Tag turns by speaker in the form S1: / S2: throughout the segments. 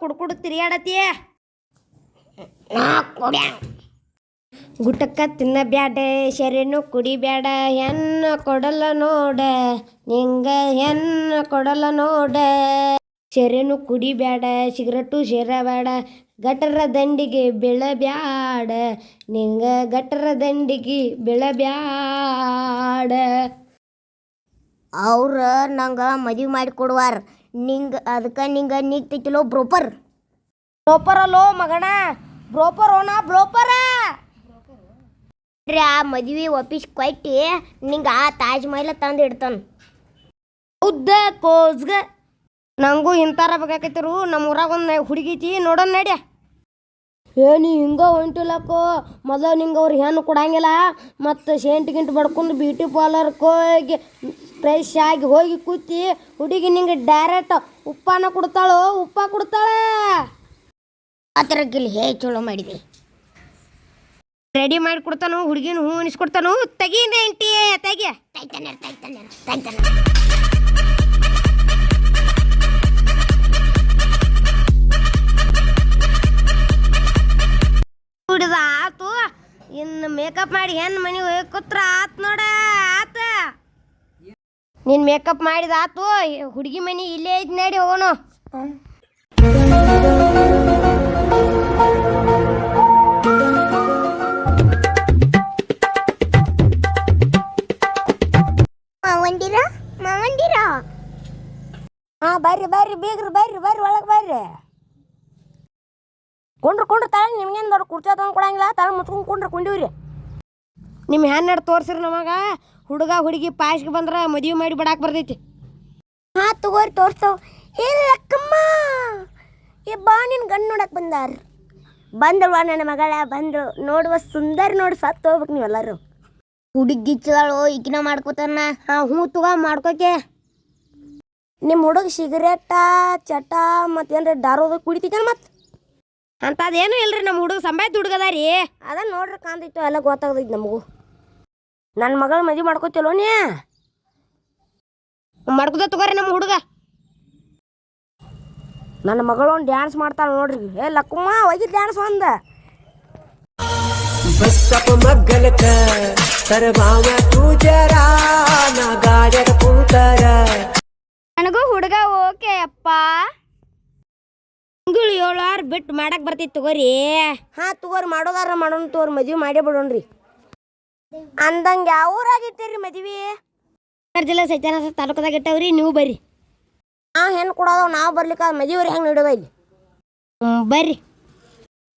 S1: ಗುಡಕ್ ತಿರ್ಗಾಡತಿ ಗುಟಕ್ಕ ತಿನ್ನಬ್ಯಾಡ ಶರೀನು ಕುಡಿಬ್ಯಾಡ ಹೆಣ್ಣ ಕೊಡಲ್ಲ ನೋಡ ನಿಂಗ ಹೆಣ್ಣ ಕೊಡಲ್ಲ ನೋಡ. ಶರೀನು ಕುಡಿಬ್ಯಾಡ ಸಿಗರಟ್ಟು ಸೇರಬೇಡ ಗಟರ ದಂಡಿಗೆ ಬೆಳಬ್ಯಾಡ ನಿಂಗ ಗಟರ ದಂಡಿಗೆ ಬೆಳಬ್ಯಾಡ.
S2: ಅವ್ರ ನಂಗೆ ಮದುವೆ ಮಾಡಿ ಕೊಡುವಾರ. ನಿಂಗೆ ಅದಕ್ಕೆ ನಿಂಗೆ ನಿಗ್ತೈತಿಲೋ ಬ್ರೋಪರ್
S1: ಬ್ರೋಪರ್. ಅಲ್ಲೋ ಮಗಣ. ಬ್ರೋಪರ್. ಓಣ ಬ್ರೋಪರ
S2: ಆ ಮದುವೆ ಆಫೀಸ್ ಕೊಟ್ಟು ನಿಂಗೆ ಆ ತಾಜ್ ಮಹಲ್ ತಂದು ಇಡ್ತಾನ.
S1: ಉದ್ದ ಕೋಸ್ಗ. ನಂಗೂ ಇಂತಾರ ಬೇಕಾಕೈತಿರು ನಮ್ಮ ಊರಾಗ ಒಂದು ಹುಡುಗಿತಿ ನೋಡೋಣ ಏ, ನೀ ಹಿಂಗ ಹೊಂಟಿಲ್ಲಕ್ಕೋ ಮೊದಲು ನಿಂಗೆ ಅವ್ರು ಹೆಣ್ಣು ಕೊಡಂಗಿಲ್ಲ, ಮತ್ತು ಸೇಂಟ್ ಗಿಂಟ್ ಬಡ್ಕೊಂಡು ಬ್ಯೂಟಿ ಪಾರ್ಲರ್ಗೆ ಹೋಗಿ ಫ್ರೆಶ್ ಆಗಿ ಹೋಗಿ ಕೂತಿ ಹುಡುಗಿ ನಿಂಗೆ ಡೈರೆಕ್ಟ್ ಉಪ್ಪಾನ ಕೊಡ್ತಾಳೋ? ಉಪ್ಪ ಕೊಡ್ತಾಳೆ?
S2: ಆತರ ಗಿಲ್ ಹೇ ಚಲೋ ಮಾಡಿದೆ.
S1: ರೆಡಿ ಮಾಡಿ ಕೊಡ್ತಾನು? ಹುಡುಗಿನ ಹೂ ಅನಿಸ್ಕೊಡ್ತಾನು? ತೆಗಿಯಿಂದ ಎಂಟಿ ತೆಗಿ.
S2: ತೈತಾನೆ ತೈತಾನೆ ತೈತಾನೆ
S1: ಹುಡುಗ ಆತು. ಇನ್ನು ಮೇಕಪ್ ಮಾಡಿ ಹೆಣ್ಣು ಮನೆಗೆ ಹೋಗಿ ಕೂತ್ರ ಆತ್ ನೋಡ. ಆತ ನೀನು ಮೇಕಪ್ ಮಾಡಿದ ಆತು ಹುಡುಗಿ ಮನೆ ಇಲ್ಲೇ ಐತಿ ನಡಿ ಹೋಗೋಣ.
S2: ಮಾವಂದಿರ? ಮಾವಂದಿರ?
S1: ಹಾಂ ಬರ್ರಿ ಬರ್ರಿ ಬೀಗ್ರಿ ಬರ್ರಿ ಬರ್ರಿ ಒಳಗೆ ಬರ್ರಿ. ಕೊಂಡ್ರು ಕೊಂಡ್ರು ತಳ ನಿಮ್ಗೇನು ದೊಡ್ಡ ಕುರ್ಚಿ ತಗೊಂಡು ಕೊಡಂಗಿಲ್ಲ ತಳ ಮುಚ್ಕೊಂಡು ಕೊಂಡ್ರು ಕುಂಡಿವ್ರಿ. ನಿಮ್ಮ ಹೆಣ್ಣು ತೋರ್ಸಿರಿ ನಮಗ. ಹುಡುಗ ಹುಡುಗಿ ಪಾಸ್ಗೆ ಬಂದ್ರೆ ಮದುವೆ ಮಾಡಿ ಬಿಡಾಕ್ ಬರ್ತೈತಿ.
S2: ಹಾ, ತಗೋರಿ, ತೋರ್ಸವ್. ಏ, ಲಕ್ಕಮ್ಮ, ಏ, ಬಾ, ನಿನ್ ಗಂಡು ನೋಡಕ್ ಬಂದಾರ. ಬಂದಳು ನನ್ನ ಮಗಳ, ಬಂದ್ರು. ನೋಡುವ ಸುಂದರ ನೋಡಿ ಸತ್ತು ಹೋಗ್ಬೇಕು ನೀವೆಲ್ಲರೂ. ಹುಡುಗಿ ಚಳೋ ಈಗಿನ ಮಾಡ್ಕೋತಾನ.
S1: ಹಾ, ಹ್ಞೂ ತಗೋ, ಮಾಡ್ಕೋಕೆ.
S2: ನಿಮ್ಮ ಹುಡುಗ ಸಿಗರೇಟ, ಚಟ ಮತ್ತೇನ್ರ ದಾರೋದ ಕುಡಿತೈತೇನ ಮತ್ತೆ
S1: ಅಂಥದ್ದೇನು ಇಲ್ರಿ ನಮ್ಮ ಹುಡುಗ ಸಂಬಾಯ್ತು ಹುಡುಗದ ರೀ
S2: ಅದ ನೋಡ್ರಿ ಕಾಂತಿತ್ತು ಎಲ್ಲ ಗೊತ್ತಾಗ್ತೈತಿ ನಮಗೂ. ನನ್ನ ಮಗಳ ಮದುವೆ ಮಾಡ್ಕೋತಿಲ್ವ ನೀ?
S1: ಮಾಡ್ಕೋತ ತಗೋರಿ ನಮ್ಮ ಹುಡುಗ.
S2: ನನ್ನ ಮಗಳು ಒಂದು ಡ್ಯಾನ್ಸ್ ಮಾಡ್ತಾಳ ನೋಡ್ರಿ. ಏ ಲಕ್ಕಮ್ಮ ಹೋಗಿ ಡ್ಯಾನ್ಸ್ ಒಂದ.
S1: ನನಗೂ ಹುಡುಗ ಓಕೆ ಅಪ್ಪ. ತಿಂಗಳು ಏಳು ಆರು ಬಿಟ್ಟು ಮಾಡಕ್ ಬರ್ತೈತಿ ತಗೋರಿ.
S2: ಹಾ ತಗೋರಿ ಮಾಡೋದಾರ ಮಾಡೋಣ ತಗೋರಿ ಮದ್ವೆ ಮಾಡೇ ಬಿಡೋಣ್ರಿ. ಅಂದಂಗ ಯಾವ ಊರಾಗಿಟ್ಟಿರಿ ಮದ್ವಿ?
S1: ಜಿಲ್ಲಾ ಜಿಲ್ಲೆ ಸತ್ಯನಾಥ ತಾಲೂಕದಾಗ ಇಟ್ಟವ್ರಿ ನೀವು ಬರ್ರಿ.
S2: ನಾವು ಹೆಣ್ಣು ಕೊಡೋದವ್ ನಾವು ಬರ್ಲಿಕ್ಕ ಮದುವೆ ಹೆಂಗೆ ನೀಡೋದ ಇಲ್ಲಿ?
S1: ಹ್ಮ್, ಬರ್ರಿ.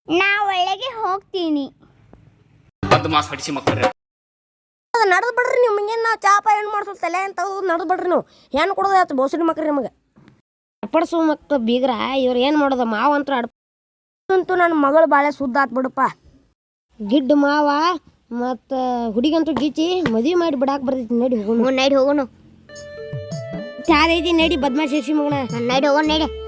S2: ನಾ ಒಳಗೆ ಹೋಗ್ತೀನಿ.
S3: ಬದ್ಮಾಸ್ ಹಡಿಸಿ ಮಕ್ಕಳ್ರೆ
S2: ಅದು ನಡೆದು ಬಿಡ್ರಿ ನೀವು ಚಾಪ ಹೆಣ್ಣು ಮಾಡ್ಸೋದು ತಲೆ ಅಂತ ನಡೆದು ಬಿಡ್ರಿ ನೀವು. ಹೆಣ್ಣು ಕೊಡೋದು ಆಯ್ತು ಬೋಸರಿ ಮಕ್ರಿ ನಿಮಗೆ.
S1: ಅಪ್ಪಡ್ಸು ಮಕ್ಕಳು ಬೀಗ್ರ ಇವ್ರು ಏನು ಮಾಡೋದು ಮಾವ ಅಂತ ಅಡ್
S2: ಅಂತೂ ನನ್ನ ಮಗಳು ಬಾಳೆ ಸುದ್ದ ಆತ್ ಬಿಡಪ್ಪ.
S1: ಗಿಡ್ಡು ಮಾವ. ಮತ್ತು ಹುಡುಗಂತೂ ಗೀಚಿ ಮದುವೆ ಮಾಡಿ ಬಿಡಾಕ್ ಬರ್ತೈತಿ ನಡಿ ಹೋಗೋಣ.
S2: ನಡಿ ಹೋಗೋಣ.
S1: ತ್ಯಾದೈತಿ ನಡಿ ಬದ್ಮಾಶ್ ಮಗನ.
S2: ನಡಿ ಹೋಗೋಣ ನೈಡೆ.